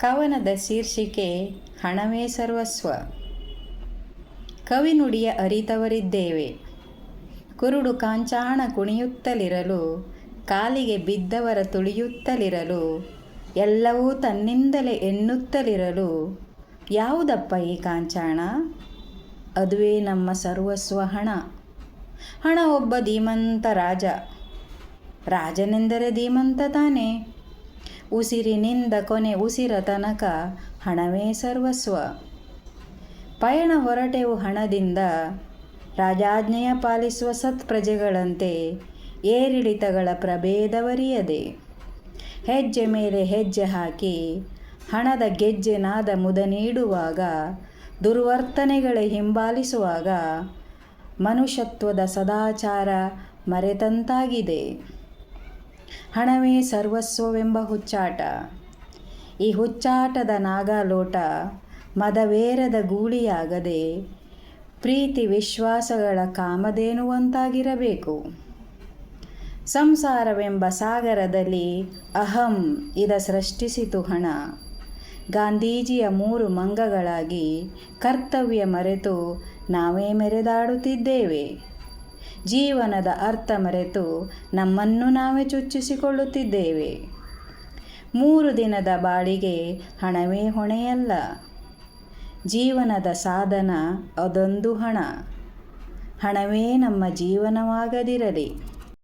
ಕವನದ ಶೀರ್ಷಿಕೆ ಹಣವೇ ಸರ್ವಸ್ವ. ಕವಿನುಡಿಯ ಅರಿತವರಿದ್ದೇವೆ. ಕುರುಡು ಕಾಂಚಾಣ ಕುಣಿಯುತ್ತಲಿರಲು, ಕಾಲಿಗೆ ಬಿದ್ದವರ ತುಳಿಯುತ್ತಲಿರಲು, ಎಲ್ಲವೂ ತನ್ನಿಂದಲೇ ಎನ್ನುತ್ತಲಿರಲು ಯಾವುದಪ್ಪ ಈ ಕಾಂಚಾಣ? ಅದುವೇ ನಮ್ಮ ಸರ್ವಸ್ವ ಹಣ. ಹಣ ಒಬ್ಬ ಧೀಮಂತ ರಾಜ. ರಾಜನೆಂದರೆ ಧೀಮಂತ ತಾನೇ. ಉಸಿರಿನಿಂದ ಕೊನೆ ಉಸಿರ ತನಕ ಹಣವೇ ಸರ್ವಸ್ವ. ಪಯಣ ಹೊರಟೆವು ಹಣದಿಂದ, ರಾಜಾಜ್ಞೆಯ ಪಾಲಿಸುವ ಸತ್ಪ್ರಜೆಗಳಂತೆ ಏರಿಳಿತಗಳ ಪ್ರಭೇದವರಿಯದೆ ಹೆಜ್ಜೆ ಮೇಲೆ ಹೆಜ್ಜೆ ಹಾಕಿ, ಹಣದ ಗೆಜ್ಜೆ ನಾದ ಮುದ ನೀಡುವಾಗ ದುರ್ವರ್ತನೆಗಳೇ ಹಿಂಬಾಲಿಸುವಾಗ ಮನುಷ್ಯತ್ವದ ಸದಾಚಾರ ಮರೆತಂತಾಗಿದೆ. ಹಣವೇ ಸರ್ವಸ್ವವೆಂಬ ಹುಚ್ಚಾಟ. ಈ ಹುಚ್ಚಾಟದ ನಾಗಾಲೋಟ ಮದವೇರದ ಗೂಳಿಯಾಗದೆ ಪ್ರೀತಿ ವಿಶ್ವಾಸಗಳ ಕಾಮಧೇನುವಂತಾಗಿರಬೇಕು ಸಂಸಾರವೆಂಬ ಸಾಗರದಲ್ಲಿ ಅಹಂ ಇದ ಸೃಷ್ಟಿಸಿತು ಹಣ. ಗಾಂಧೀಜಿಯ ಮೂರು ಮಂಗಗಳಾಗಿ ಕರ್ತವ್ಯ ಮರೆತು ನಾವೇ ಮೆರೆದಾಡುತ್ತಿದ್ದೇವೆ. ಜೀವನದ ಅರ್ಥ ಮರೆತು ನಮ್ಮನ್ನು ನಾವೇ ಚುಚ್ಚಿಸಿಕೊಳ್ಳುತ್ತಿದ್ದೇವೆ. ಮೂರು ದಿನದ ಬಾಳಿಗೆ ಹಣವೇ ಹೊಣೆಯಲ್ಲ. ಜೀವನದ ಸಾಧನ ಅದೊಂದು ಹಣ. ಹಣವೇ ನಮ್ಮ ಜೀವನವಾಗದಿರಲಿ.